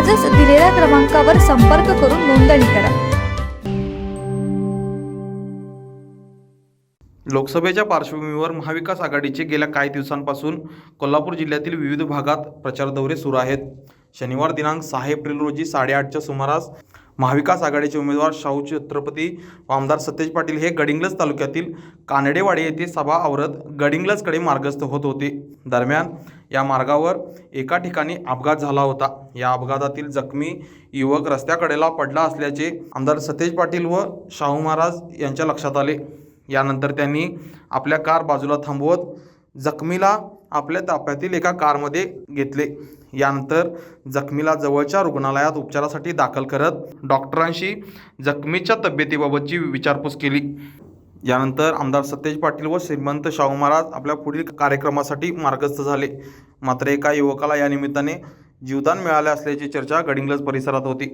आजच दिलेल्या क्रमांकावर संपर्क करून नोंदणी करा. लोकसभेच्या पार्श्वभूमीवर महाविकास आघाडीचे गेल्या काही दिवसांपासून कोल्हापूर जिल्ह्यातील विविध भागात प्रचार दौरे सुरू आहेत. शनिवार दिनांक सहा एप्रिल रोजी साडेआठच्या सुमारास महाविकास आघाडीचे उमेदवार शाहू छत्रपती व आमदार सतेज पाटील हे गडिंग्लज तालुक्यातील कानडेवाडी येथे सभा आवरत गडिंग्लजकडे मार्गस्थ होत होते. दरम्यान या मार्गावर एका ठिकाणी अपघात झाला होता. या अपघातातील जखमी युवक रस्त्याकडेला पडला असल्याचे आमदार सतेज पाटील व शाहू महाराज यांच्या लक्षात आले. यानंतर त्यांनी आपल्या कार बाजूला थांबवत जखमीला आपल्या ताफ्यातील एका कारमध्ये घेतले. यानंतर जखमीला जवळच्या रुग्णालयात उपचारासाठी दाखल करत डॉक्टरांशी जखमीच्या तब्येतीबाबतची विचारपूस केली. यानंतर आमदार सतेज पाटील व श्रीमंत शाहू महाराज आपल्या पुढील कार्यक्रमासाठी मार्गस्थ झाले. मात्र एका युवकाला या निमित्ताने जीवदान मिळाले असल्याची चर्चा गडिंग्लज परिसरात होती.